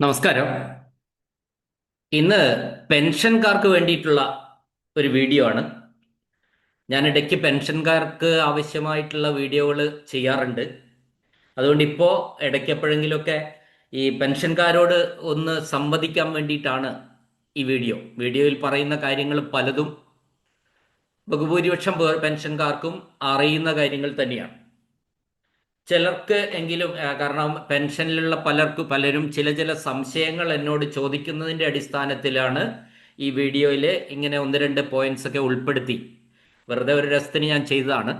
നമസ്കാരം. ഇന്ന് പെൻഷൻകാർക്ക് വേണ്ടിയിട്ടുള്ള ഒരു വീഡിയോ ആണ്. ഞാൻ ഇടയ്ക്ക് പെൻഷൻകാർക്ക് ആവശ്യമായിട്ടുള്ള വീഡിയോകൾ ചെയ്യാറുണ്ട്. അതുകൊണ്ട് ഇപ്പോൾ ഇടയ്ക്ക് എപ്പോഴെങ്കിലുമൊക്കെ ഈ പെൻഷൻകാരോട് ഒന്ന് സംവദിക്കാൻ വേണ്ടിയിട്ടാണ് ഈ വീഡിയോ. വീഡിയോയിൽ പറയുന്ന കാര്യങ്ങൾ പലതും ബഹുഭൂരിപക്ഷം പെൻഷൻകാർക്കും അറിയുന്ന കാര്യങ്ങൾ തന്നെയാണ്. ചിലർക്ക് എങ്കിലും കാരണം പെൻഷനിലുള്ള പലർക്ക് പലരും ചില ചില സംശയങ്ങൾ എന്നോട് ചോദിക്കുന്നതിന്റെ അടിസ്ഥാനത്തിലാണ് ഈ വീഡിയോയിൽ ഇങ്ങനെ ഒന്ന് രണ്ട് പോയിന്റ്സ് ഒക്കെ ഉൾപ്പെടുത്തി. വെറുതെ ഒരു രസത്തിന് ഞാൻ ചെയ്തതാണ്.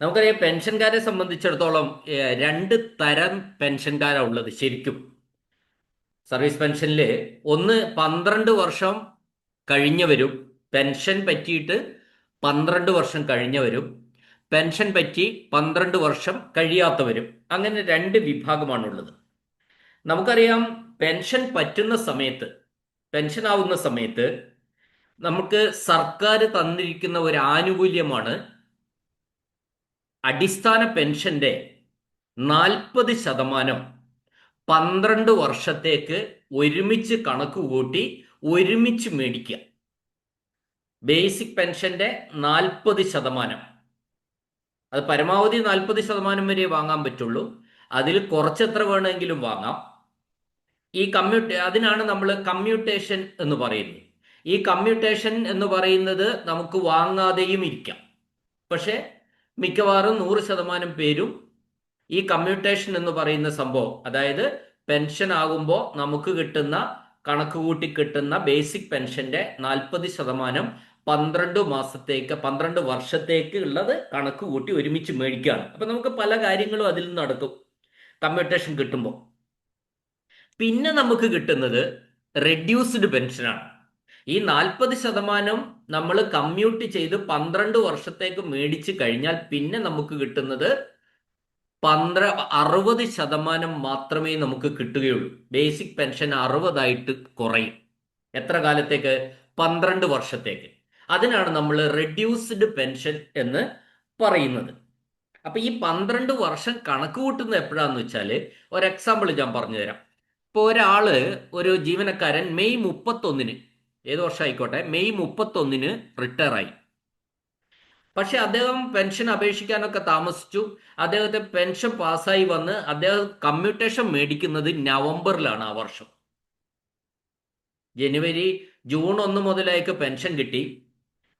നമുക്കറിയാം പെൻഷൻകാരെ സംബന്ധിച്ചിടത്തോളം രണ്ട് തരം പെൻഷൻകാരാണ് ഉള്ളത് ശരിക്കും. സർവീസ് പെൻഷനിൽ ഒന്ന് പന്ത്രണ്ട് വർഷം കഴിഞ്ഞവരും പെൻഷൻ പറ്റിയിട്ട് പന്ത്രണ്ട് വർഷം കഴിഞ്ഞവരും പെൻഷൻ പറ്റി പന്ത്രണ്ട് വർഷം കഴിയാത്തവരും അങ്ങനെ രണ്ട് വിഭാഗമാണുള്ളത്. നമുക്കറിയാം പെൻഷൻ പറ്റുന്ന സമയത്ത് പെൻഷൻ ആവുന്ന സമയത്ത് നമുക്ക് സർക്കാർ തന്നിരിക്കുന്ന ഒരു ആനുകൂല്യമാണ് അടിസ്ഥാന പെൻഷന്റെ നാൽപ്പത് ശതമാനം പന്ത്രണ്ട് വർഷത്തേക്ക് ഒരുമിച്ച് കണക്ക് കൂട്ടി ഒരുമിച്ച് മേടിക്കുക. ബേസിക് പെൻഷന്റെ നാൽപ്പത് ശതമാനം. അത് പരമാവധി നാൽപ്പത് ശതമാനം വരെ വാങ്ങാൻ പറ്റുള്ളൂ. അതിൽ കുറച്ചെത്ര വേണമെങ്കിലും വാങ്ങാം. ഈ കമ്മ്യൂട്ടേ അതിനാണ് നമ്മൾ കമ്മ്യൂട്ടേഷൻ എന്ന് പറയുന്നത്. ഈ കമ്മ്യൂട്ടേഷൻ എന്ന് പറയുന്നത് നമുക്ക് വാങ്ങാതെയും ഇരിക്കാം. പക്ഷെ മിക്കവാറും നൂറ് ശതമാനം പേരും ഈ കമ്മ്യൂട്ടേഷൻ എന്ന് പറയുന്ന സംഭവം അതായത് പെൻഷൻ ആകുമ്പോൾ നമുക്ക് കിട്ടുന്ന കണക്ക് കൂട്ടി കിട്ടുന്ന ബേസിക് പെൻഷന്റെ നാൽപ്പത് ശതമാനം പന്ത്രണ്ട് മാസത്തേക്ക് പന്ത്രണ്ട് വർഷത്തേക്ക് ഉള്ളത് കണക്ക് കൂട്ടി ഒരുമിച്ച് മേടിക്കുകയാണ്. അപ്പൊ നമുക്ക് പല കാര്യങ്ങളും അതിൽ നിന്ന് നടക്കും. കമ്മ്യൂട്ടേഷൻ കിട്ടുമ്പോൾ. പിന്നെ നമുക്ക് കിട്ടുന്നത് റെഡ്യൂസ്ഡ് പെൻഷനാണ് ഈ നാൽപ്പത് ശതമാനം നമ്മൾ കമ്മ്യൂട്ട് ചെയ്ത് പന്ത്രണ്ട് വർഷത്തേക്ക് മേടിച്ച് കഴിഞ്ഞാൽ പിന്നെ നമുക്ക് കിട്ടുന്നത് പന്ത്ര അറുപത് ശതമാനം മാത്രമേ നമുക്ക് കിട്ടുകയുള്ളൂ. ബേസിക് പെൻഷൻ അറുപതായിട്ട് കുറയും. എത്ര കാലത്തേക്ക്? പന്ത്രണ്ട് വർഷത്തേക്ക്. അതിനാണ് നമ്മൾ റെഡ്യൂസ്ഡ് പെൻഷൻ എന്ന് പറയുന്നത്. അപ്പൊ ഈ പന്ത്രണ്ട് വർഷം കണക്ക് കൂട്ടുന്നത് എപ്പോഴാന്ന് വെച്ചാൽ ഒരു എക്സാമ്പിൾ ഞാൻ പറഞ്ഞു തരാം ഇപ്പോൾ ഒരാൾ ഒരു ജീവനക്കാരൻ മെയ് മുപ്പത്തൊന്നിന് ഏത് വർഷം ആയിക്കോട്ടെ മെയ് മുപ്പത്തൊന്നിന് റിട്ടയർ ആയി. പക്ഷെ അദ്ദേഹം പെൻഷൻ അപേക്ഷിക്കാനൊക്കെ താമസിച്ചു. അദ്ദേഹത്തെ പെൻഷൻ പാസ്സായി വന്ന് അദ്ദേഹം കമ്മ്യൂട്ടേഷൻ മേടിക്കുന്നത് നവംബറിലാണ് ആ വർഷം. ജനുവരി ജൂൺ ഒന്ന് മുതലേക്ക് പെൻഷൻ കിട്ടി.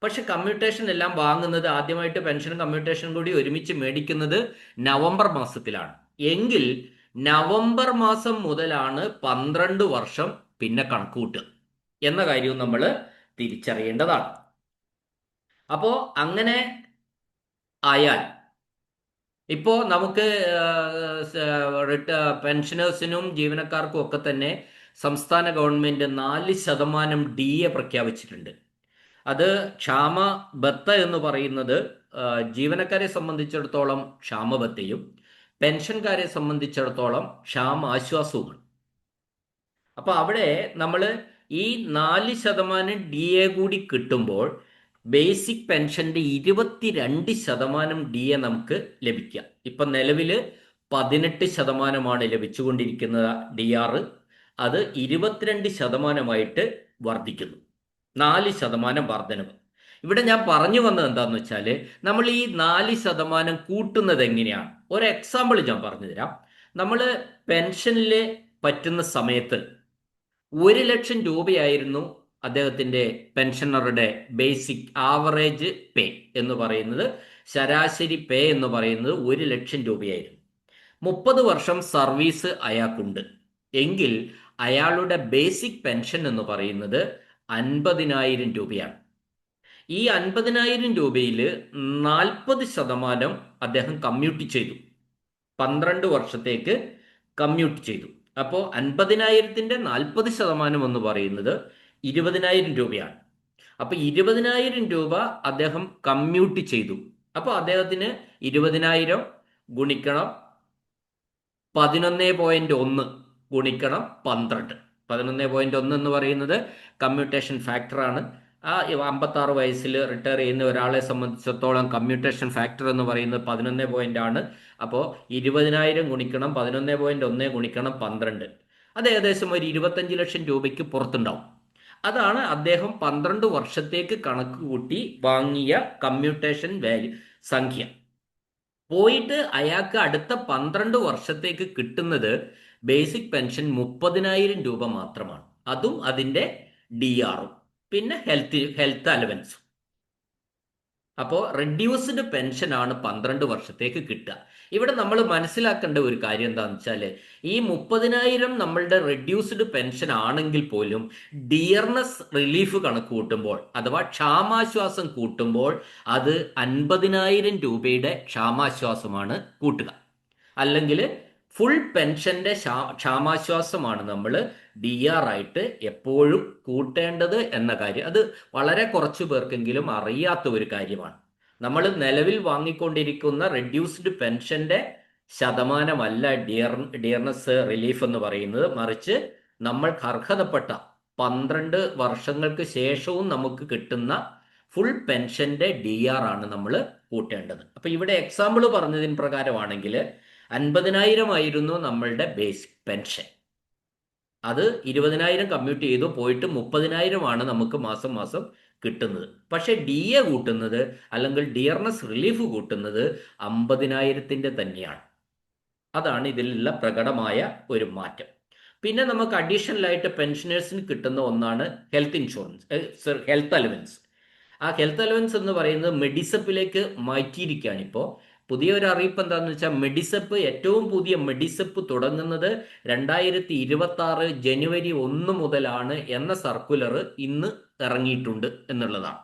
പക്ഷെ കമ്മ്യൂട്ടേഷൻ എല്ലാം വാങ്ങുന്നത് ആദ്യമായിട്ട് പെൻഷനും കമ്മ്യൂട്ടേഷനും കൂടി ഒരുമിച്ച് മേടിക്കുന്നത് നവംബർ മാസത്തിലാണ്. എങ്കിൽ നവംബർ മാസം മുതലാണ് പന്ത്രണ്ട് വർഷം പിന്നെ കണക്കൂട്ടുക എന്ന കാര്യവും നമ്മൾ തിരിച്ചറിയേണ്ടതാണ്. അപ്പോ അങ്ങനെ ആയാൽ ഇപ്പോ നമുക്ക് പെൻഷനേഴ്സിനും ജീവനക്കാർക്കും ഒക്കെ തന്നെ സംസ്ഥാന ഗവൺമെന്റ് നാല് ശതമാനം ഡി എ പ്രഖ്യാപിച്ചിട്ടുണ്ട്. അത് ക്ഷാമ ബത്ത എന്ന് പറയുന്നത് ജീവനക്കാരെ സംബന്ധിച്ചിടത്തോളം ക്ഷാമബത്തയും പെൻഷൻകാരെ സംബന്ധിച്ചിടത്തോളം ക്ഷാമ ആശ്വാസവുമാണ് അപ്പൊ അവിടെ നമ്മൾ ഈ നാല് ശതമാനം ഡി എ കൂടി കിട്ടുമ്പോൾ ബേസിക് പെൻഷന്റെ ഇരുപത്തിരണ്ട് ശതമാനം ഡി എ നമുക്ക് ലഭിക്കാം ഇപ്പൊ നിലവിൽ പതിനെട്ട് ശതമാനമാണ് ലഭിച്ചുകൊണ്ടിരിക്കുന്ന ഡി ആർ അത് ഇരുപത്തിരണ്ട് ശതമാനമായിട്ട് വർദ്ധിക്കുന്നു. നാല് ശതമാനം വർധനവ്. ഇവിടെ ഞാൻ പറഞ്ഞു വന്നത് എന്താന്ന് വെച്ചാൽ നമ്മൾ ഈ നാല് ശതമാനം കൂട്ടുന്നത് എങ്ങനെയാണ്? ഒരു എക്സാമ്പിൾ ഞാൻ പറഞ്ഞു തരാം നമ്മൾ പെൻഷനിൽ പറ്റുന്ന സമയത്ത് ഒരു ലക്ഷം രൂപയായിരുന്നു അദ്ദേഹത്തിന്റെ പെൻഷനറുടെ ബേസിക് ആവറേജ് പേ എന്ന് പറയുന്നത്. ശരാശരി പേ എന്ന് പറയുന്നത് ഒരു ലക്ഷം രൂപയായിരുന്നു. മുപ്പത് വർഷം സർവീസ് അയാൾക്കുണ്ട്. എങ്കിൽ അയാളുടെ ബേസിക് പെൻഷൻ എന്ന് പറയുന്നത് അൻപതിനായിരം രൂപയാണ്. ഈ അൻപതിനായിരം രൂപയിൽ നാൽപ്പത് ശതമാനം അദ്ദേഹം കമ്മ്യൂട്ട് ചെയ്തു. പന്ത്രണ്ട് വർഷത്തേക്ക് കമ്മ്യൂട്ട് ചെയ്തു. അപ്പോൾ അൻപതിനായിരത്തിന്റെ നാൽപ്പത് ശതമാനം എന്ന് പറയുന്നത് ഇരുപതിനായിരം രൂപയാണ്. അപ്പൊ ഇരുപതിനായിരം രൂപ അദ്ദേഹം കമ്മ്യൂട്ട് ചെയ്തു. അപ്പോൾ അദ്ദേഹത്തിന് ഇരുപതിനായിരം ഗുണിക്കണം പതിനൊന്ന് പോയിന്റ് ഒന്ന് ഗുണിക്കണം പന്ത്രണ്ട്. പതിനൊന്ന് പോയിന്റ് ഒന്ന് എന്ന് പറയുന്നത് കമ്മ്യൂട്ടേഷൻ ഫാക്ടറാണ്. ആ അമ്പത്താറ് വയസ്സിൽ റിട്ടയർ ചെയ്യുന്ന ഒരാളെ സംബന്ധിച്ചിടത്തോളം കമ്മ്യൂട്ടേഷൻ ഫാക്ടർ എന്ന് പറയുന്നത് പതിനൊന്ന് പോയിന്റ് ആണ്. അപ്പോൾ ഇരുപതിനായിരം ഗുണിക്കണം പതിനൊന്ന് പോയിന്റ് ഒന്ന് ഗുണിക്കണം പന്ത്രണ്ട്. അത് ഏകദേശം ഒരു ഇരുപത്തഞ്ച് ലക്ഷം രൂപയ്ക്ക് പുറത്തുണ്ടാവും. അതാണ് അദ്ദേഹം പന്ത്രണ്ട് വർഷത്തേക്ക് കണക്ക് കൂട്ടി വാങ്ങിയ കമ്മ്യൂട്ടേഷൻ വാല്യൂ സംഖ്യ. പോയിട്ട് അയാൾക്ക് അടുത്ത പന്ത്രണ്ട് വർഷത്തേക്ക് കിട്ടുന്നത് ബേസിക് പെൻഷൻ മുപ്പതിനായിരം രൂപ മാത്രമാണ്. അതും അതിന്റെ ഡി ആറും പിന്നെ ഹെൽത്ത് ഹെൽത്ത് അലവൻസും. അപ്പോൾ റെഡ്യൂസ്ഡ് പെൻഷനാണ് പന്ത്രണ്ട് വർഷത്തേക്ക് കിട്ടുക. ഇവിടെ നമ്മൾ മനസ്സിലാക്കേണ്ട ഒരു കാര്യം എന്താണെന്ന് വെച്ചാൽ ഈ മുപ്പതിനായിരം നമ്മളുടെ റെഡ്യൂസ്ഡ് പെൻഷൻ ആണെങ്കിൽ പോലും ഡിയർനെസ് റിലീഫ് കണക്ക് കൂട്ടുമ്പോൾ അഥവാ ക്ഷാമാശ്വാസം കൂട്ടുമ്പോൾ അത് അൻപതിനായിരം രൂപയുടെ ക്ഷാമാശ്വാസമാണ് കൂട്ടുക. അല്ലെങ്കിൽ ഫുൾ പെൻഷന്റെ ക്ഷാമാശ്വാസമാണ് നമ്മൾ ഡി ആർ ആയിട്ട് എപ്പോഴും കൂട്ടേണ്ടത് എന്ന കാര്യം. അത് വളരെ കുറച്ചു പേർക്കെങ്കിലും അറിയാത്ത ഒരു കാര്യമാണ്. നമ്മൾ നിലവിൽ വാങ്ങിക്കൊണ്ടിരിക്കുന്ന റെഡ്യൂസ്ഡ് പെൻഷന്റെ ശതമാനമല്ല ഡിയർ ഡിയർനെസ് റിലീഫ് എന്ന് പറയുന്നത്. മറിച്ച് നമ്മൾ അർഹതപ്പെട്ട പന്ത്രണ്ട് വർഷങ്ങൾക്ക് ശേഷവും നമുക്ക് കിട്ടുന്ന ഫുൾ പെൻഷന്റെ ഡി ആർ ആണ് നമ്മൾ കൂട്ടേണ്ടത്. അപ്പൊ ഇവിടെ എക്സാമ്പിൾ പറഞ്ഞതിന് പ്രകാരമാണെങ്കിൽ അൻപതിനായിരം ആയിരുന്നു നമ്മളുടെ ബേസിക് പെൻഷൻ അത് ഇരുപതിനായിരം കമ്മ്യൂട്ട് ചെയ്തു പോയിട്ട് മുപ്പതിനായിരമാണ് നമുക്ക് മാസം മാസം കിട്ടുന്നത്. പക്ഷേ ഡി എ കൂട്ടുന്നത് അല്ലെങ്കിൽ ഡിയർനെസ് റിലീഫ് കൂട്ടുന്നത് അമ്പതിനായിരത്തിന്റെ തന്നെയാണ്. അതാണ് ഇതിലുള്ള പ്രകടമായ ഒരു മാറ്റം. പിന്നെ നമുക്ക് അഡീഷണലായിട്ട് പെൻഷനേഴ്സിന് കിട്ടുന്ന ഒന്നാണ് ഹെൽത്ത് ഇൻഷുറൻസ് ഹെൽത്ത് അലവൻസ് ആ ഹെൽത്ത് അലവൻസ് എന്ന് പറയുന്നത് മെഡിസപ്പിലേക്ക് മാറ്റിയിരിക്കുകയാണ് ഇപ്പോൾ. പുതിയ ഒരു അറിയിപ്പ് എന്താണെന്ന് വെച്ചാൽ മെഡിസപ്പ് ഏറ്റവും പുതിയ മെഡിസപ്പ് തുടങ്ങുന്നത് രണ്ടായിരത്തി ഇരുപത്തി ആറ് ജനുവരി ഒന്ന് മുതലാണ് എന്ന സർക്കുലർ ഇന്ന് ഇറങ്ങിയിട്ടുണ്ട് എന്നുള്ളതാണ്.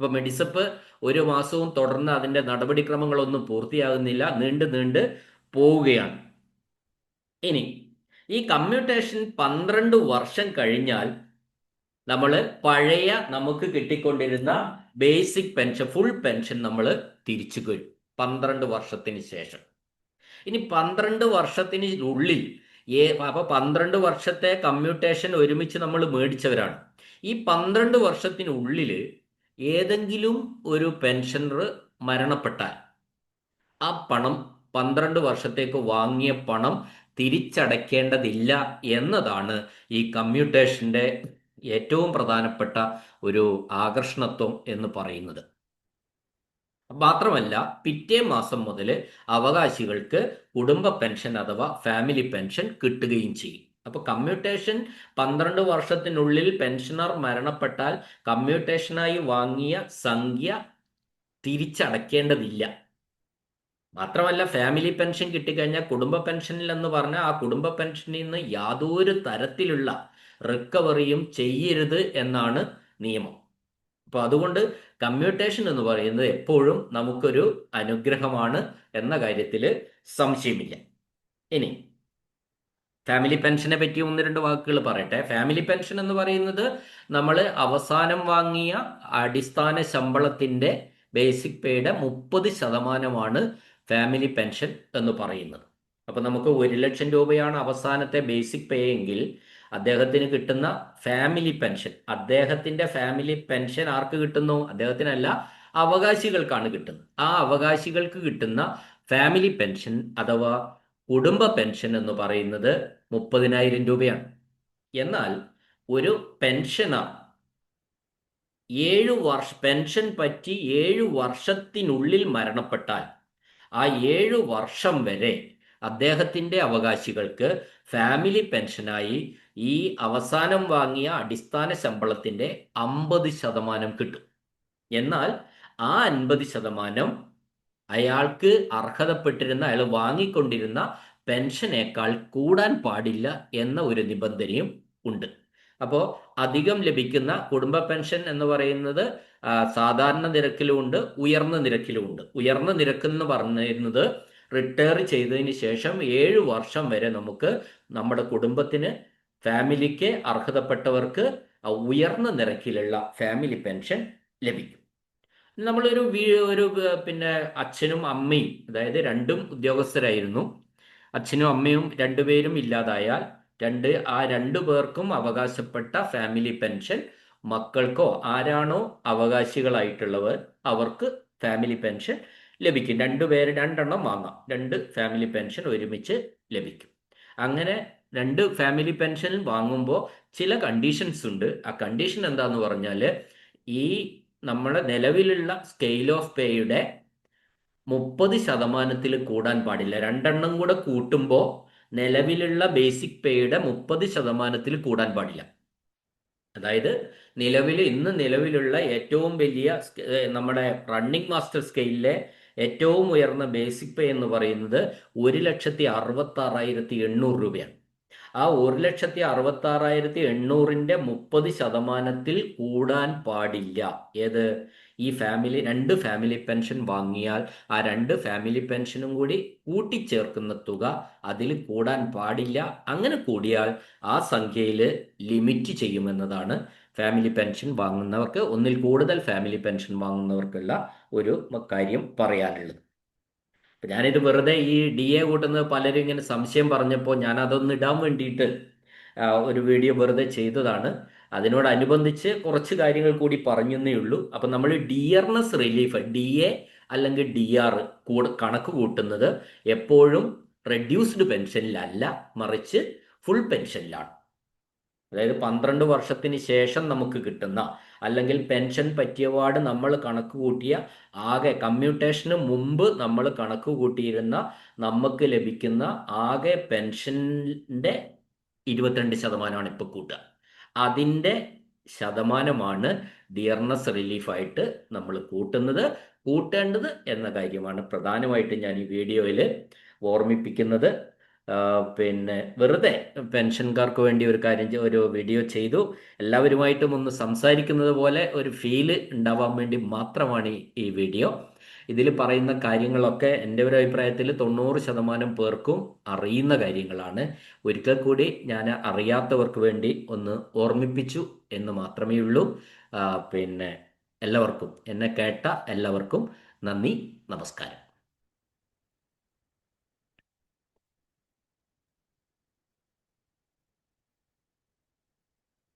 അപ്പൊ മെഡിസപ്പ് ഒരു മാസവും തുടർന്ന് അതിന്റെ നടപടിക്രമങ്ങളൊന്നും പൂർത്തിയാകുന്നില്ല നീണ്ട് നീണ്ട് പോവുകയാണ്. ഇനി ഈ കമ്മ്യൂട്ടേഷൻ പന്ത്രണ്ട് വർഷം കഴിഞ്ഞാൽ നമ്മൾ പഴയ നമുക്ക് കിട്ടിക്കൊണ്ടിരുന്ന ബേസിക് പെൻഷൻ ഫുൾ പെൻഷൻ നമ്മൾ തിരിച്ചു കഴിയും പന്ത്രണ്ട് വർഷത്തിന് ശേഷം. ഇനി പന്ത്രണ്ട് വർഷത്തിന് ഉള്ളിൽ ഏ അപ്പൊ പന്ത്രണ്ട് വർഷത്തെ കമ്മ്യൂട്ടേഷൻ ഒരുമിച്ച് നമ്മൾ മേടിച്ചവരാണ്. ഈ പന്ത്രണ്ട് വർഷത്തിനുള്ളിൽ ഏതെങ്കിലും ഒരു പെൻഷനർ മരണപ്പെട്ടാൽ ആ പണം പന്ത്രണ്ട് വർഷത്തേക്ക് വാങ്ങിയ പണം തിരിച്ചടയ്ക്കേണ്ടതില്ല എന്നതാണ് ഈ കമ്മ്യൂട്ടേഷന്റെ ഏറ്റവും പ്രധാനപ്പെട്ട ഒരു ആകർഷണത്വം എന്ന് പറയുന്നത്. മാത്രമല്ല പിറ്റേ മാസം മുതൽ അവകാശികൾക്ക് കുടുംബ പെൻഷൻ അഥവാ ഫാമിലി പെൻഷൻ കിട്ടുകയും ചെയ്യും. അപ്പൊ കമ്മ്യൂട്ടേഷൻ പന്ത്രണ്ട് വർഷത്തിനുള്ളിൽ പെൻഷനർ മരണപ്പെട്ടാൽ കമ്മ്യൂട്ടേഷനായി വാങ്ങിയ സംഖ്യ തിരിച്ചടയ്ക്കേണ്ടതില്ല മാത്രമല്ല ഫാമിലി പെൻഷൻ കിട്ടിക്കഴിഞ്ഞാൽ കുടുംബ പെൻഷനിൽ എന്ന് പറഞ്ഞാൽ ആ കുടുംബ പെൻഷനിൽ നിന്ന് യാതൊരു തരത്തിലുള്ള റിക്കവറിയും ചെയ്യരുത് എന്നാണ് നിയമം. അപ്പൊ അതുകൊണ്ട് കമ്മ്യൂട്ടേഷൻ എന്ന് പറയുന്നത് എപ്പോഴും നമുക്കൊരു അനുഗ്രഹമാണ് എന്ന കാര്യത്തിൽ സംശയമില്ല. ഇനി ഫാമിലി പെൻഷനെ പറ്റി ഒന്ന് രണ്ട് വാക്കുകൾ പറയട്ടെ. ഫാമിലി പെൻഷൻ എന്ന് പറയുന്നത് നമ്മൾ അവസാനം വാങ്ങിയ അടിസ്ഥാന ശമ്പളത്തിന്റെ ബേസിക് പേയുടെ മുപ്പത് ശതമാനമാണ് ഫാമിലി പെൻഷൻ എന്ന് പറയുന്നത്. അപ്പൊ നമുക്ക് ഒരു ലക്ഷം രൂപയാണ് അവസാനത്തെ ബേസിക് പേ എങ്കിൽ അദ്ദേഹത്തിന് കിട്ടുന്ന ഫാമിലി പെൻഷൻ അദ്ദേഹത്തിന്റെ ഫാമിലി പെൻഷൻ ആർക്ക് കിട്ടുന്നു? അദ്ദേഹത്തിനല്ല അവകാശികൾക്കാണ് കിട്ടുന്നത്. ആ അവകാശികൾക്ക് കിട്ടുന്ന ഫാമിലി പെൻഷൻ അഥവാ കുടുംബ പെൻഷൻ എന്ന് പറയുന്നത് മുപ്പതിനായിരം രൂപയാണ്. എന്നാൽ ഒരു പെൻഷന ഏഴു വർഷ പെൻഷൻ പറ്റി ഏഴു വർഷത്തിനുള്ളിൽ മരണപ്പെട്ടാൽ ആ ഏഴു വർഷം വരെ അദ്ദേഹത്തിന്റെ അവകാശികൾക്ക് ഫാമിലി പെൻഷനായി ഈ അവസാനം വാങ്ങിയ അടിസ്ഥാന ശമ്പളത്തിന്റെ അമ്പത് ശതമാനം കിട്ടും. എന്നാൽ ആ അൻപത് ശതമാനം അയാൾക്ക് അർഹതപ്പെട്ടിരുന്ന അയാൾ വാങ്ങിക്കൊണ്ടിരുന്ന പെൻഷനേക്കാൾ കൂടാൻ പാടില്ല എന്ന ഒരു നിബന്ധനയും ഉണ്ട്. അപ്പോൾ അധികം ലഭിക്കുന്ന കുടുംബ പെൻഷൻ എന്ന് പറയുന്നത് സാധാരണ നിരക്കിലുമുണ്ട് ഉയർന്ന നിരക്കിലുമുണ്ട് ഉയർന്ന നിരക്ക് എന്ന് പറഞ്ഞിരുന്നത് റിട്ടയർ ചെയ്തതിന് ശേഷം ഏഴ് വർഷം വരെ നമുക്ക് നമ്മുടെ കുടുംബത്തിന് ഫാമിലിക്ക് അർഹതപ്പെട്ടവർക്ക് ഉയർന്ന നിരക്കിലുള്ള ഫാമിലി പെൻഷൻ ലഭിക്കും. നമ്മളൊരു ഒരു പിന്നെ അച്ഛനും അമ്മയും അതായത് രണ്ടും ഉദ്യോഗസ്ഥരായിരുന്നു. അച്ഛനും അമ്മയും രണ്ടുപേരും ഇല്ലാതായാൽ രണ്ട് ആ രണ്ടു പേർക്കും അവകാശപ്പെട്ട ഫാമിലി പെൻഷൻ മക്കൾക്കോ ആരാണോ അവകാശികളായിട്ടുള്ളവർ അവർക്ക് ഫാമിലി പെൻഷൻ ലഭിക്കും. രണ്ടുപേര് രണ്ടെണ്ണം വാങ്ങാം. രണ്ട് ഫാമിലി പെൻഷൻ ഒരുമിച്ച് ലഭിക്കും. അങ്ങനെ രണ്ട് ഫാമിലി പെൻഷൻ വാങ്ങുമ്പോൾ ചില കണ്ടീഷൻസ് ഉണ്ട്. ആ കണ്ടീഷൻ എന്താന്ന് പറഞ്ഞാൽ ഈ നമ്മുടെ നിലവിലുള്ള സ്കെയിൽ ഓഫ് പേയുടെ മുപ്പത് ശതമാനത്തിൽ കൂടാൻ പാടില്ല. രണ്ടെണ്ണം കൂടെ കൂട്ടുമ്പോൾ നിലവിലുള്ള ബേസിക് പേയുടെ മുപ്പത് ശതമാനത്തിൽ കൂടാൻ പാടില്ല. അതായത് നിലവിൽ ഇന്ന് നിലവിലുള്ള ഏറ്റവും വലിയ നമ്മുടെ റണ്ണിംഗ് മാസ്റ്റർ സ്കെയിലിലെ ഏറ്റവും ഉയർന്ന ബേസിക് പേ എന്ന് പറയുന്നത് ഒരു ലക്ഷത്തി അറുപത്തി ആറായിരത്തി എണ്ണൂറ് രൂപയാണ്. ആ ഒരു ലക്ഷത്തി അറുപത്തി ആറായിരത്തി എണ്ണൂറിന്റെ മുപ്പത് ശതമാനത്തിൽ കൂടാൻ പാടില്ല. ഏത്? ഈ ഫാമിലി രണ്ട് ഫാമിലി പെൻഷൻ വാങ്ങിയാൽ ആ രണ്ട് ഫാമിലി പെൻഷനും കൂടി കൂട്ടിച്ചേർക്കുന്ന തുക അതിൽ കൂടാൻ പാടില്ല. അങ്ങനെ കൂടിയാൽ ആ സംഖ്യയിൽ ലിമിറ്റ് ചെയ്യുമെന്നതാണ് ഫാമിലി പെൻഷൻ വാങ്ങുന്നവർക്ക് ഒന്നിൽ കൂടുതൽ ഫാമിലി പെൻഷൻ വാങ്ങുന്നവർക്കുള്ള ഒരു കാര്യം പറയാനുള്ളത്. ഞാനിത് വെറുതെ ഈ ഡി എ കൂട്ടുന്നത് പലരും ഇങ്ങനെ സംശയം പറഞ്ഞപ്പോൾ ഞാൻ അതൊന്ന് ഇടാൻ വേണ്ടിയിട്ട് ഒരു വീഡിയോ വെറുതെ ചെയ്തതാണ്. അതിനോടനുബന്ധിച്ച് കുറച്ച് കാര്യങ്ങൾ കൂടി പറഞ്ഞെന്നേ ഉള്ളൂ. അപ്പം നമ്മൾ ഡിയർനെസ് റിലീഫ് ഡി എ അല്ലെങ്കിൽ ഡി ആർ കണക്ക് കൂട്ടുന്നത് എപ്പോഴും റെഡ്യൂസ്ഡ് പെൻഷനിലല്ല മറിച്ച് ഫുൾ പെൻഷനിലാണ് അതായത് പന്ത്രണ്ട് വർഷത്തിന് ശേഷം നമുക്ക് കിട്ടുന്ന അല്ലെങ്കിൽ പെൻഷൻ പറ്റിയപാട് നമ്മൾ കണക്ക് കൂട്ടിയ ആകെ കമ്മ്യൂട്ടേഷന് മുമ്പ് നമ്മൾ കണക്ക് കൂട്ടിയിരുന്ന നമുക്ക് ലഭിക്കുന്ന ആകെ പെൻഷന്റെ ഇരുപത്തിരണ്ട് ശതമാനമാണ് ഇപ്പോൾ കൂട്ടുക. അതിന്റെ ശതമാനമാണ് ഡിയർനെസ് റിലീഫായിട്ട് നമ്മൾ കൂട്ടുന്നത്. കൂട്ടേണ്ടത് എന്ന കാര്യമാണ് പ്രധാനമായിട്ടും ഞാൻ ഈ വീഡിയോയിൽ ഓർമ്മിപ്പിക്കുന്നത്. പിന്നെ വെറുതെ പെൻഷൻകാർക്ക് വേണ്ടി ഒരു കാര്യം ഒരു വീഡിയോ ചെയ്തു. എല്ലാവരുമായിട്ടും ഒന്ന് സംസാരിക്കുന്നത് പോലെ ഒരു ഫീൽ ഉണ്ടാവാൻ വേണ്ടി മാത്രമാണ് ഈ വീഡിയോ. ഇതിൽ പറയുന്ന കാര്യങ്ങളൊക്കെ എന്റെ ഒരു അഭിപ്രായത്തിൽ തൊണ്ണൂറ് ശതമാനം പേർക്കും അറിയുന്ന കാര്യങ്ങളാണ്. ഒരിക്കൽ കൂടി ഞാൻ അറിയാത്തവർക്ക് വേണ്ടി ഒന്ന് ഓർമ്മിപ്പിച്ചു എന്ന് മാത്രമേ ഉള്ളൂ. പിന്നെ എല്ലാവർക്കും എന്നെ കേട്ട എല്ലാവർക്കും നന്ദി നമസ്കാരം.